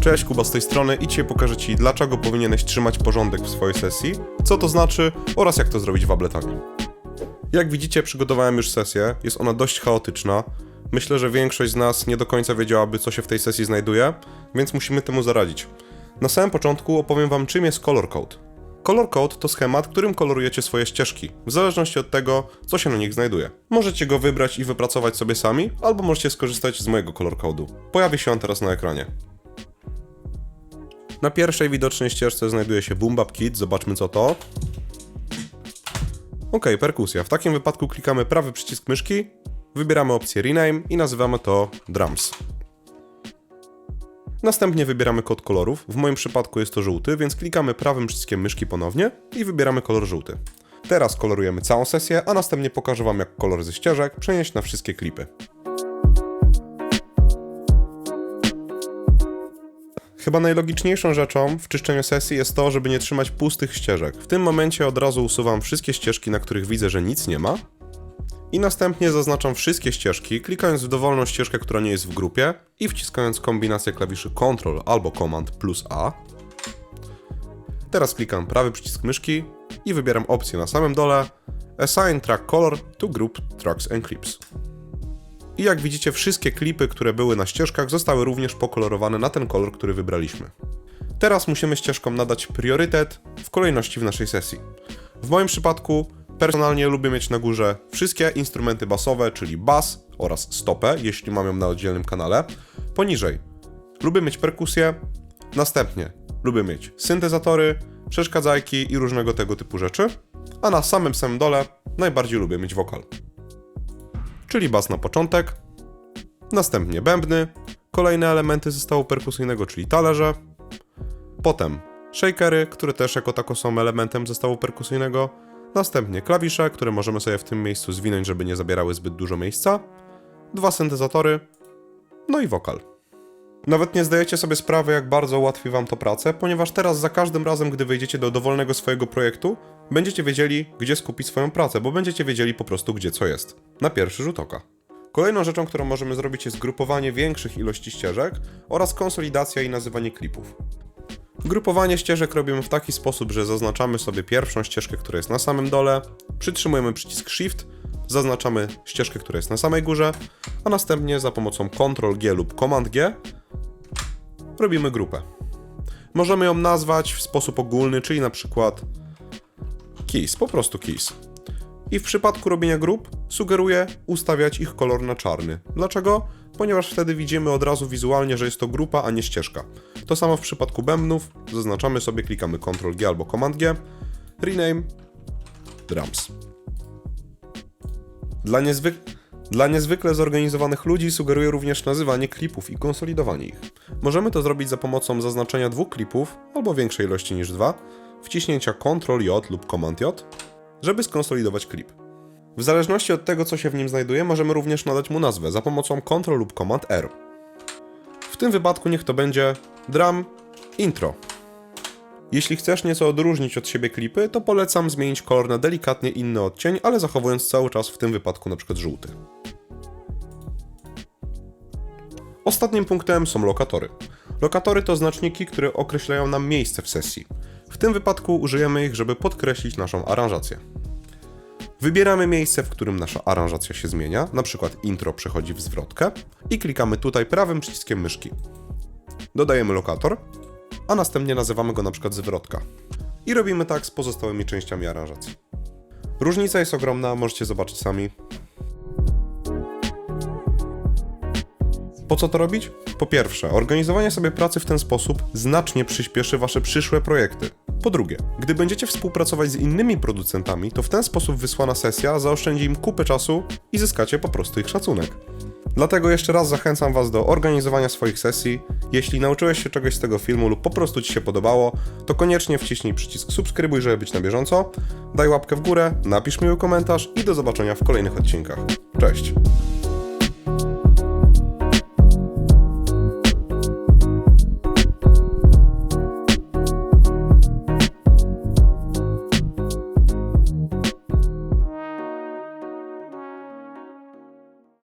Cześć, Kuba z tej strony i dzisiaj pokażę Ci, dlaczego powinieneś trzymać porządek w swojej sesji, co to znaczy oraz jak to zrobić w Abletonie. Jak widzicie, przygotowałem już sesję, jest ona dość chaotyczna. Myślę, że większość z nas nie do końca wiedziałaby, co się w tej sesji znajduje, więc musimy temu zaradzić. Na samym początku opowiem Wam, czym jest Color Code. Color Code to schemat, którym kolorujecie swoje ścieżki, w zależności od tego, co się na nich znajduje. Możecie go wybrać i wypracować sobie sami, albo możecie skorzystać z mojego Color Code'u. Pojawi się on teraz na ekranie. Na pierwszej widocznej ścieżce znajduje się Boom Bap Kit, zobaczmy co to. Ok, perkusja. W takim wypadku klikamy prawy przycisk myszki, wybieramy opcję Rename i nazywamy to Drums. Następnie wybieramy kod kolorów. W moim przypadku jest to żółty, więc klikamy prawym przyciskiem myszki ponownie i wybieramy kolor żółty. Teraz kolorujemy całą sesję, a następnie pokażę Wam jak kolor ze ścieżek przenieść na wszystkie klipy. Chyba najlogiczniejszą rzeczą w czyszczeniu sesji jest to, żeby nie trzymać pustych ścieżek. W tym momencie od razu usuwam wszystkie ścieżki, na których widzę, że nic nie ma. I następnie zaznaczam wszystkie ścieżki, klikając w dowolną ścieżkę, która nie jest w grupie i wciskając kombinację klawiszy Ctrl albo Command plus A. Teraz klikam prawy przycisk myszki i wybieram opcję na samym dole Assign Track Color to Group Tracks and Clips. I jak widzicie, wszystkie klipy, które były na ścieżkach, zostały również pokolorowane na ten kolor, który wybraliśmy. Teraz musimy ścieżkom nadać priorytet w kolejności w naszej sesji. W moim przypadku personalnie lubię mieć na górze wszystkie instrumenty basowe, czyli bas oraz stopę, jeśli mam ją na oddzielnym kanale. Poniżej lubię mieć perkusję, następnie lubię mieć syntezatory, przeszkadzajki i różnego tego typu rzeczy, a na samym samym dole najbardziej lubię mieć wokal czyli bas na początek, następnie bębny, kolejne elementy zestawu perkusyjnego, czyli talerze, potem shakery, które też jako tako są elementem zestawu perkusyjnego, następnie klawisze, które możemy sobie w tym miejscu zwinąć, żeby nie zabierały zbyt dużo miejsca, dwa syntezatory, no i wokal. Nawet nie zdajecie sobie sprawy, jak bardzo ułatwi Wam to pracę, ponieważ teraz za każdym razem, gdy wejdziecie do dowolnego swojego projektu, będziecie wiedzieli, gdzie skupić swoją pracę, bo będziecie wiedzieli po prostu, gdzie co jest. Na pierwszy rzut oka. Kolejną rzeczą, którą możemy zrobić, jest grupowanie większych ilości ścieżek oraz konsolidacja i nazywanie klipów. Grupowanie ścieżek robimy w taki sposób, że zaznaczamy sobie pierwszą ścieżkę, która jest na samym dole, przytrzymujemy przycisk Shift, zaznaczamy ścieżkę, która jest na samej górze, a następnie za pomocą Ctrl G lub Command G robimy grupę. Możemy ją nazwać w sposób ogólny, czyli na przykład keys, po prostu keys. I w przypadku robienia grup sugeruję ustawiać ich kolor na czarny. Dlaczego? Ponieważ wtedy widzimy od razu wizualnie, że jest to grupa, a nie ścieżka. To samo w przypadku bębnów, zaznaczamy sobie, klikamy Ctrl G albo Command G, rename drums. Dla, niezwyk dla niezwykle zorganizowanych ludzi sugeruję również nazywanie klipów i konsolidowanie ich. Możemy to zrobić za pomocą zaznaczenia dwóch klipów, albo większej ilości niż dwa, wciśnięcia Ctrl J lub Command J, żeby skonsolidować klip. W zależności od tego, co się w nim znajduje, możemy również nadać mu nazwę za pomocą Ctrl lub Command R. W tym wypadku niech to będzie drum intro. Jeśli chcesz nieco odróżnić od siebie klipy, to polecam zmienić kolor na delikatnie inny odcień, ale zachowując cały czas w tym wypadku przykład żółty. Ostatnim punktem są lokatory. Lokatory to znaczniki, które określają nam miejsce w sesji. W tym wypadku użyjemy ich, żeby podkreślić naszą aranżację. Wybieramy miejsce, w którym nasza aranżacja się zmienia, przykład intro przechodzi w zwrotkę i klikamy tutaj prawym przyciskiem myszki. Dodajemy lokator, a następnie nazywamy go na przykład zwrotka. I robimy tak z pozostałymi częściami aranżacji. Różnica jest ogromna, możecie zobaczyć sami. Po co to robić? Po pierwsze, organizowanie sobie pracy w ten sposób znacznie przyspieszy Wasze przyszłe projekty. Po drugie, gdy będziecie współpracować z innymi producentami, to w ten sposób wysłana sesja zaoszczędzi im kupę czasu i zyskacie po prostu ich szacunek. Dlatego jeszcze raz zachęcam Was do organizowania swoich sesji. Jeśli nauczyłeś się czegoś z tego filmu lub po prostu Ci się podobało, to koniecznie wciśnij przycisk subskrybuj, żeby być na bieżąco. Daj łapkę w górę, napisz miły komentarz i do zobaczenia w kolejnych odcinkach. Cześć!